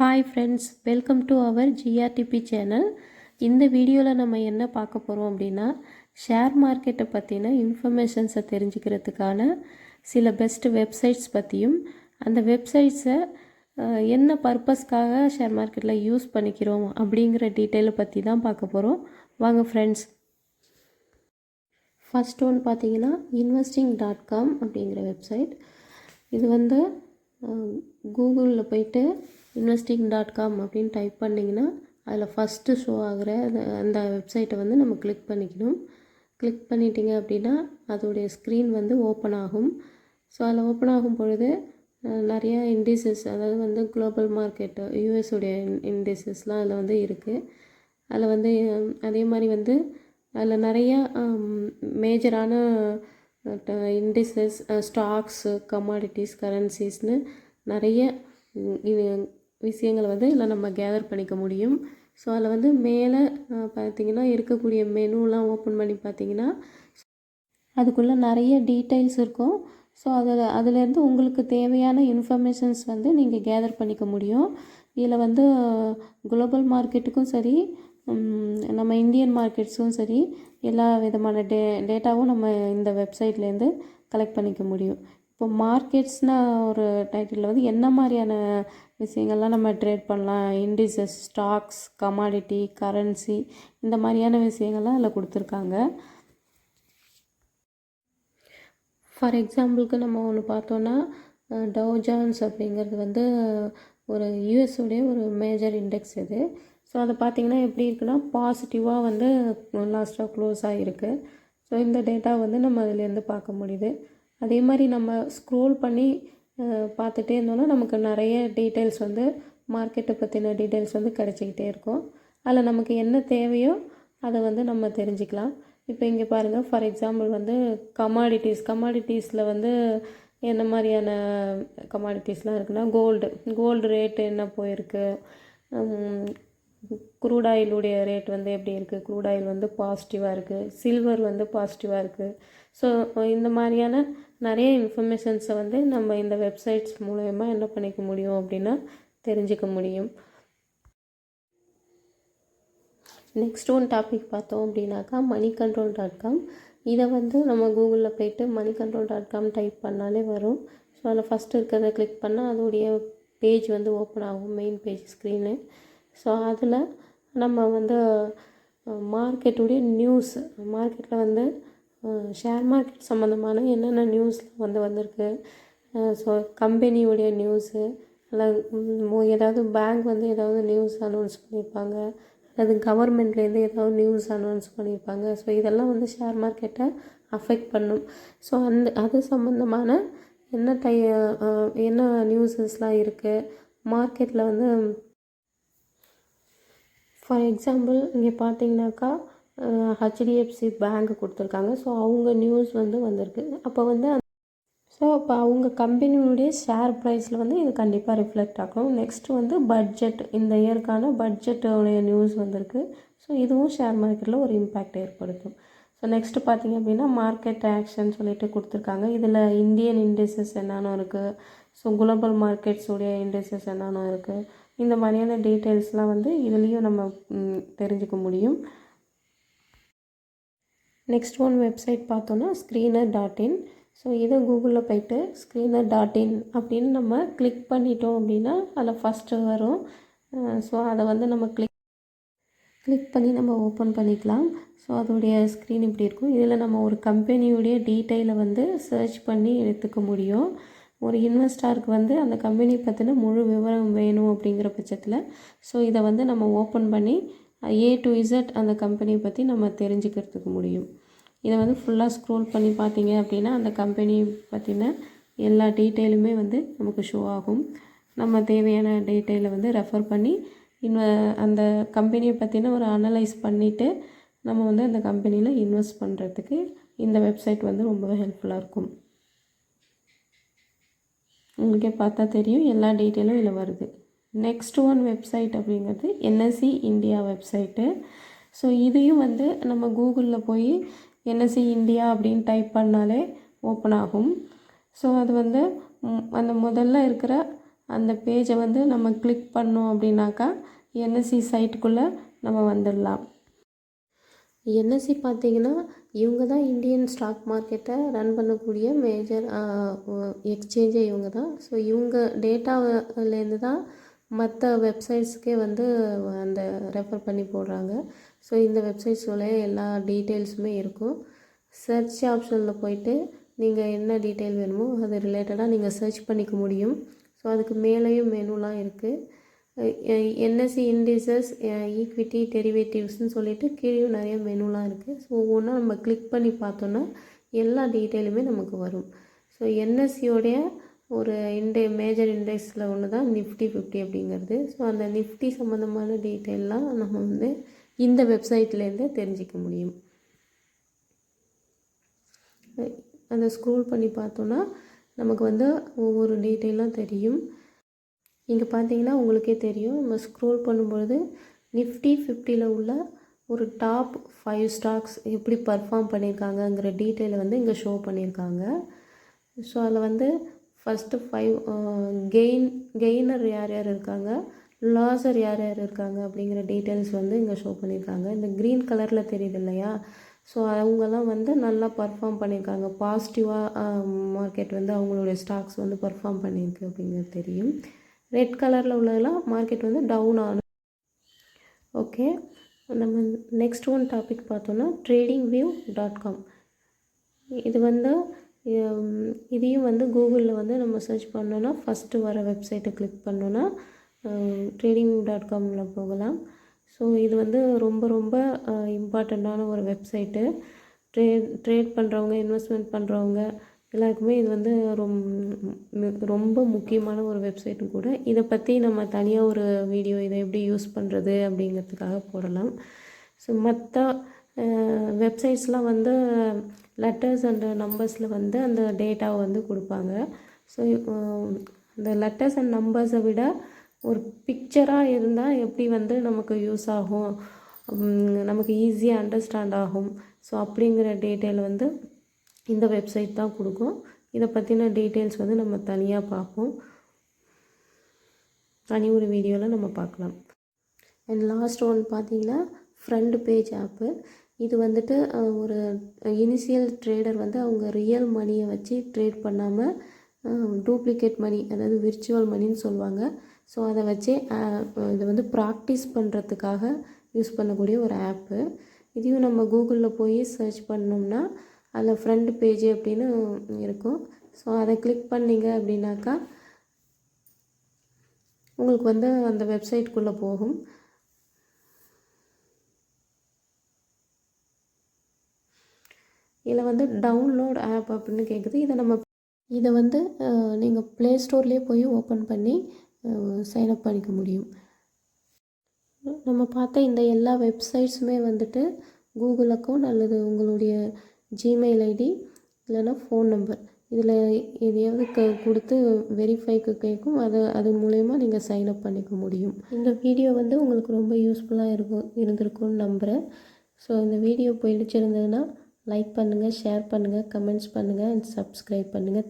Hi friends welcome to our GRDP channel இந்த வீடியோவில் நம்ம என்ன பார்க்க போகிறோம் அப்படின்னா ஷேர் மார்க்கெட்டை பற்றின இன்ஃபர்மேஷன்ஸை தெரிஞ்சுக்கிறதுக்கான சில பெஸ்ட் வெப்சைட்ஸ் பற்றியும் அந்த வெப்சைட்ஸை என்ன பர்பஸ்க்காக ஷேர் மார்க்கெட்டில் யூஸ் பண்ணிக்கிறோம் அப்படிங்கிற டீட்டெயிலை பற்றி தான் பார்க்க போகிறோம் வாங்க ஃப்ரெண்ட்ஸ் ஃபஸ்ட் ஒன் பார்த்தீங்கன்னா இன்வெஸ்டிங் டாட் காம் அப்படிங்கிற வெப்சைட் இது வந்து கூகுளில் போயிட்டு இன்வெஸ்டிங் டாட் காம் அப்படின்னு டைப் பண்ணிங்கன்னா அதில் ஃபஸ்ட்டு ஷோ ஆகிற அந்த அந்த வெப்சைட்டை வந்து நம்ம கிளிக் பண்ணிக்கணும். கிளிக் பண்ணிட்டீங்க அப்படின்னா அதோடைய ஸ்க்ரீன் வந்து ஓப்பன் ஆகும். ஸோ அதில் ஓப்பன் ஆகும் பொழுது நிறையா இண்டிசஸ் அதாவது வந்து குளோபல் மார்க்கெட்டு யூஎஸோடைய இண்டிசஸ்லாம் அதில் வந்து இருக்குது அதில் வந்து அதே மாதிரி வந்து அதில் நிறையா மேஜரான இண்டிசஸ் ஸ்டாக்ஸு கமாடிட்டிஸ் கரன்சிஸ்னு நிறைய விஷயங்களை வந்து இதில் நம்ம கேதர் பண்ணிக்க முடியும். ஸோ அதில் வந்து மேலே பார்த்தீங்கன்னா இருக்கக்கூடிய மெனுலாம் ஓப்பன் பண்ணி பார்த்தீங்கன்னா அதுக்குள்ளே நிறைய டீட்டெயில்ஸ் இருக்கும். ஸோ அதில் அதுலேருந்து உங்களுக்கு தேவையான இன்ஃபர்மேஷன்ஸ் வந்து நீங்கள் கேதர் பண்ணிக்க முடியும். இதில் வந்து குளோபல் மார்க்கெட்டுக்கும் சரி நம்ம இந்தியன் மார்க்கெட்ஸும் சரி எல்லா விதமான டே டேட்டாவும் நம்ம இந்த வெப்சைட்லேருந்து கலெக்ட் பண்ணிக்க முடியும். இப்போ மார்க்கெட்ஸ்னால் ஒரு டைட்டிலில் வந்து என்ன மாதிரியான விஷயங்கள்லாம் நம்ம ட்ரேட் பண்ணலாம்? இண்டிசஸ் ஸ்டாக்ஸ் கமாடிட்டி கரன்சி இந்த மாதிரியான விஷயங்கள்லாம் அதில் கொடுத்துருக்காங்க. ஃபார் எக்ஸாம்பிளுக்கு நம்ம ஒன்று பார்த்தோன்னா டவ் ஜான்ஸ் அப்படிங்கிறது வந்து ஒரு யூஎஸோடைய ஒரு மேஜர் இண்டெக்ஸ் இது. ஸோ அதை பார்த்தீங்கன்னா எப்படி இருக்குன்னா பாசிட்டிவாக வந்து லாஸ்ட்டாக க்ளோஸ் ஆகிருக்கு ஸோ இந்த டேட்டா வந்து நம்ம அதுலேருந்து பார்க்க முடியுது. அதே மாதிரி நம்ம ஸ்க்ரோல் பண்ணி பார்த்துட்டே இருந்தோம்னா நமக்கு நிறைய டீட்டெயில்ஸ் வந்து மார்க்கெட்டை பற்றின டீட்டெயில்ஸ் வந்து கிடச்சிக்கிட்டே இருக்கும். அதில் நமக்கு என்ன தேவையோ அதை வந்து நம்ம தெரிஞ்சுக்கலாம். இப்போ இங்கே பாருங்கள் ஃபார் எக்ஸாம்பிள் வந்து கமாடிட்டிஸ் கமாடிட்டிஸில் வந்து என்ன மாதிரியான கமாடிட்டிஸ்லாம் இருக்குன்னா கோல்டு கோல்டு ரேட்டு என்ன போயிருக்கு? க்ரூட் ஆயிலுடைய ரேட் வந்து எப்படி இருக்குது க்ரூட் ஆயில் வந்து பாசிட்டிவாக இருக்குது சில்வர் வந்து பாசிட்டிவாக இருக்குது ஸோ இந்த மாதிரியான நிறைய இன்ஃபர்மேஷன்ஸை வந்து நம்ம இந்த வெப்சைட்ஸ் மூலயமா என்ன பண்ணிக்க முடியும் அப்படின்னா தெரிஞ்சுக்க முடியும். நெக்ஸ்ட் ஒன் டாபிக் பார்த்தோம் அப்படின்னாக்கா மணி கண்ட்ரோல் டாட் காம் இதை வந்து நம்ம கூகுளில் போயிட்டு மணி கண்ட்ரோல் டாட் காம் டைப் பண்ணாலே வரும். ஸோ அதில் ஃபஸ்ட்டு இருக்கிறத கிளிக் பண்ணால் அதோடைய பேஜ் வந்து ஓப்பன் ஆகும் மெயின் பேஜ் ஸ்க்ரீனு ஸோ அதில் நம்ம வந்து மார்க்கெட்டுடைய நியூஸ் மார்க்கெட்டில் வந்து ஷேர் மார்க்கெட் சம்மந்தமான என்னென்ன நியூஸ் வந்து வந்திருக்கு? ஸோ கம்பெனியுடைய நியூஸு அல்லது ஏதாவது பேங்க் வந்து ஏதாவது நியூஸ் அனௌன்ஸ் பண்ணியிருப்பாங்க அல்லது கவர்மெண்ட்லேருந்து ஏதாவது நியூஸ் அனௌன்ஸ் பண்ணியிருப்பாங்க ஸோ இதெல்லாம் வந்து ஷேர் மார்க்கெட்டை அஃபெக்ட் பண்ணும். ஸோ அந்த அது சம்மந்தமான என்ன டை என்ன நியூஸஸ்லாம் இருக்குது மார்க்கெட்டில் வந்து ஃபார் எக்ஸாம்பிள் இங்கே பார்த்தீங்கன்னாக்கா ஹெச்டிஎஃப்சி பேங்க் கொடுத்துருக்காங்க. ஸோ அவங்க நியூஸ் வந்து வந்திருக்கு. அப்போ வந்து ஸோ இப்போ அவங்க கம்பெனியுடைய ஷேர் ப்ரைஸில் வந்து இது கண்டிப்பாக ரிஃப்ளெக்ட் ஆகும். நெக்ஸ்ட்டு வந்து பட்ஜெட் இந்த இயருக்கான பட்ஜெட்டுடைய நியூஸ் வந்திருக்கு. ஸோ இதுவும் ஷேர் மார்க்கெட்டில் ஒரு இம்பேக்ட் ஏற்படுத்தும். ஸோ நெக்ஸ்ட்டு பார்த்தீங்க அப்படின்னா மார்க்கெட் ஆக்ஷன் சொல்லிட்டு கொடுத்துருக்காங்க. இதில் இந்தியன் இண்டஸ்ட்ரீஸ் என்னென்னு இருக்குது ஸோ குளோபல் மார்க்கெட்ஸுடைய இண்டஸ்ட்ரீஸ் என்னென்னு இருக்குது இந்த மாதிரியான டீட்டெயில்ஸ்லாம் வந்து இதுலேயும் நம்ம தெரிஞ்சுக்க முடியும். நெக்ஸ்ட் ஒன் வெப்சைட் பார்த்தோன்னா ஸ்க்ரீனர் டாட் இன் ஸோ இதை கூகுளில் போயிட்டு ஸ்க்ரீனர் டாட் இன் அப்படின்னு நம்ம கிளிக் பண்ணிட்டோம் அப்படின்னா அதில் ஃபஸ்ட்டு வரும். ஸோ அதை வந்து நம்ம கிளிக் கிளிக் பண்ணி நம்ம ஓப்பன் பண்ணிக்கலாம். ஸோ அதோடைய ஸ்க்ரீன் இப்படி இருக்கும். இதில் நம்ம ஒரு கம்பெனியுடைய டீட்டெயிலை வந்து சர்ச் பண்ணி எடுத்துக்க முடியும். ஒரு இன்வெஸ்டாருக்கு வந்து அந்த கம்பெனி பற்றின முழு விவரம் வேணும் அப்படிங்கிற பட்சத்தில். ஸோ இதை வந்து நம்ம ஓப்பன் பண்ணி ஏ டு இசட் அந்த கம்பெனியை பற்றி நம்ம தெரிஞ்சுக்கிறதுக்கு முடியும். இதை வந்து ஃபுல்லாக ஸ்க்ரோல் பண்ணி பார்த்தீங்க அப்படின்னா அந்த கம்பெனி பற்றின எல்லா டீட்டெயிலுமே வந்து நமக்கு ஷோ ஆகும். நம்ம தேவையான டீட்டெயிலை வந்து ரெஃபர் பண்ணி இன்வ அந்த கம்பெனியை பற்றின ஒரு அனலைஸ் பண்ணிவிட்டு நம்ம வந்து அந்த கம்பெனியில் இன்வெஸ்ட் பண்ணுறதுக்கு இந்த வெப்சைட் வந்து ரொம்பவே ஹெல்ப்ஃபுல்லாக இருக்கும். உங்களுக்கே பார்த்தா தெரியும் எல்லா டீட்டெயிலும் இதில் வருது. நெக்ஸ்ட் ஒன் வெப்சைட் அப்படிங்கிறது என்எஸ்சி இந்தியா வெப்சைட்டு ஸோ இதையும் வந்து நம்ம கூகுளில் போய் என்எஸ்சி இந்தியா அப்படின்னு டைப் பண்ணாலே ஓப்பன் ஆகும். ஸோ அது வந்து அந்த முதல்ல இருக்கிற அந்த பேஜை வந்து நம்ம கிளிக் பண்ணோம் அப்படின்னாக்கா என்எஸ்சி சைட்டுக்குள்ளே நம்ம வந்துடலாம். என்எஸ்சி பார்த்தீங்கன்னா இவங்க தான் இந்தியன் ஸ்டாக் மார்க்கெட்டை ரன் பண்ணக்கூடிய மேஜர் எக்ஸ்சேஞ்சே இவங்க தான். ஸோ இவங்க டேட்டாவிலேருந்து தான் மற்ற வெப்சைட்ஸ்க்கே வந்து அந்த ரெஃபர் பண்ணி போடுறாங்க. ஸோ இந்த வெப்சைட்ஸோட எல்லா டீட்டெயில்ஸுமே இருக்கும். சர்ச் ஆப்ஷனில் போயிட்டு நீங்கள் என்ன டீட்டெயில் வேணுமோ அது ரிலேட்டடாக நீங்கள் சர்ச் பண்ணிக்க முடியும். ஸோ அதுக்கு மேலேயும் மெனுலாம் இருக்குது என்எஸ்சி இண்டிசஸ் ஈக்விட்டி டெரிவேட்டிவ்ஸ்னு சொல்லிட்டு கீழேயும் நிறைய மெனுலாம் இருக்குது ஸோ ஒவ்வொன்றா நம்ம கிளிக் பண்ணி பார்த்தோன்னா எல்லா டீட்டெயிலுமே நமக்கு வரும். ஸோ என்எஸ்சியோடைய ஒரு இண்டே மேஜர் இண்டெக்ஸில் ஒன்று தான் நிஃப்டி ஃபிஃப்டி அப்படிங்கிறது. ஸோ அந்த நிஃப்டி சம்மந்தமான டீட்டெயிலாம் நம்ம வந்து இந்த வெப்சைட்லேருந்தே தெரிஞ்சிக்க முடியும். அந்த ஸ்க்ரோல் பண்ணி பார்த்தோன்னா நமக்கு வந்து ஒவ்வொரு டீட்டெயிலாம் தெரியும். இங்கே பார்த்தீங்கன்னா உங்களுக்கே தெரியும். நம்ம ஸ்க்ரோல் பண்ணும்பொழுது நிஃப்டி ஃபிஃப்டியில் உள்ள ஒரு டாப் ஃபைவ் ஸ்டாக்ஸ் எப்படி பர்ஃபார்ம் பண்ணியிருக்காங்கங்கிற டீட்டெயிலை வந்து இங்கே ஷோ பண்ணியிருக்காங்க ஸோ அதில் வந்து ஃபஸ்ட்டு ஃபைவ் கெயின் கெய்னர் யார் யார் இருக்காங்க? லாஸர் யார் யார் இருக்காங்க? அப்படிங்கிற டீட்டெயில்ஸ் வந்து இங்கே ஷோ பண்ணியிருக்காங்க. இந்த க்ரீன் கலரில் தெரியுது இல்லையா? ஸோ அவங்கெல்லாம் வந்து நல்லா பர்ஃபார்ம் பண்ணியிருக்காங்க. பாசிட்டிவாக மார்க்கெட் வந்து அவங்களுடைய ஸ்டாக்ஸ் வந்து பர்ஃபார்ம் பண்ணியிருக்கு அப்படிங்கிறது தெரியும். ரெட் கலரில் உள்ளதெல்லாம் மார்க்கெட் வந்து டவுன் ஆன ஓகே நம்ம நெக்ஸ்ட் ஒன் டாபிக் பார்த்தோன்னா ட்ரேடிங் வியூ டாட் காம் இது வந்து இதையும் வந்து கூகுளில் வந்து நம்ம சர்ச் பண்ணோன்னா ஃபஸ்ட்டு வர வெப்சைட்டை கிளிக் பண்ணோன்னா ட்ரேடிங் டாட் காமில் போகலாம். ஸோ இது வந்து ரொம்ப ரொம்ப இம்பார்ட்டண்ட்டான ஒரு வெப்சைட்டு ட்ரேட் ட்ரேட் பண்ணுறவங்க இன்வெஸ்ட்மெண்ட் பண்ணுறவங்க எல்லாருக்குமே இது வந்து ரொம் ரொம்ப முக்கியமான ஒரு வெப்சைட்டும் கூட. இதை பற்றி நம்ம தனியாக ஒரு வீடியோ இதை எப்படி யூஸ் பண்ணுறது அப்படிங்கிறதுக்காக போடலாம். ஸோ மற்ற வெப்சைட்ஸ்லாம் வந்து லெட்டர்ஸ் அண்ட் நம்பர்ஸில் வந்து அந்த டேட்டாவை வந்து கொடுப்பாங்க. ஸோ இந்த லெட்டர்ஸ் அண்ட் நம்பர்ஸை விட ஒரு பிக்சராக இருந்தால் எப்படி வந்து நமக்கு யூஸ் ஆகும்? நமக்கு ஈஸியாக அண்டர்ஸ்டாண்ட் ஆகும். ஸோ அப்படிங்கிற டீட்டெயில் வந்து இந்த வெப்சைட் தான் கொடுக்கும். இதை பற்றின டீட்டெயில்ஸ் வந்து நம்ம தனியாக பார்ப்போம். தனி ஒரு வீடியோவில் நம்ம பார்க்கலாம். அண்ட் லாஸ்ட் ஒன் பார்த்தீங்கன்னா ஃப்ரண்ட் பேஜ் ஆப்பு இது வந்துட்டு ஒரு இனிஷியல் ட்ரேடர் வந்து அவங்க ரியல் மணியை வச்சு ட்ரேட் பண்ணாமல் டூப்ளிகேட் மணி அதாவது விர்ச்சுவல் மணின்னு சொல்லுவாங்க. ஸோ அதை வச்சு இதை வந்து ப்ராக்டிஸ் பண்ணுறதுக்காக யூஸ் பண்ணக்கூடிய ஒரு ஆப்பு இதையும் நம்ம கூகுளில் போய் சர்ச் பண்ணோம்னா அதில் ஃப்ரண்ட் பேஜ் அப்படின்னு இருக்கும். ஸோ அதை கிளிக் பண்ணிங்க அப்படின்னாக்கா உங்களுக்கு வந்து அந்த வெப்சைட்குள்ளே போகும். இதில் வந்து டவுன்லோட் ஆப் அப்படின்னு கேட்குது. இதை நம்ம இதை வந்து நீங்கள் ப்ளே ஸ்டோர்லேயே போய் ஓப்பன் பண்ணி சைன்அப் பண்ணிக்க முடியும். நம்ம பார்த்த இந்த எல்லா வெப்சைட்ஸுமே வந்துட்டு கூகுள் அக்கௌண்ட் அல்லது உங்களுடைய ஜிமெயில் ஐடி இல்லைன்னா ஃபோன் நம்பர் இதில் எதையாவது க கொடுத்து வெரிஃபைக்கு கேட்கும். அதை அது மூலயமா நீங்கள் சைன்அப் பண்ணிக்க முடியும். இந்த வீடியோ வந்து உங்களுக்கு ரொம்ப யூஸ்ஃபுல்லாக இருக்கும் இருந்திருக்கும்னு நம்புகிறேன் ஸோ இந்த வீடியோ பிடிச்சிருந்ததுன்னா லைக் பண்ணுங்கள் ஷேர் பண்ணுங்கள் கமெண்ட்ஸ் பண்ணுங்கள் அண்ட் சப்ஸ்கிரைப் பண்ணுங்கள்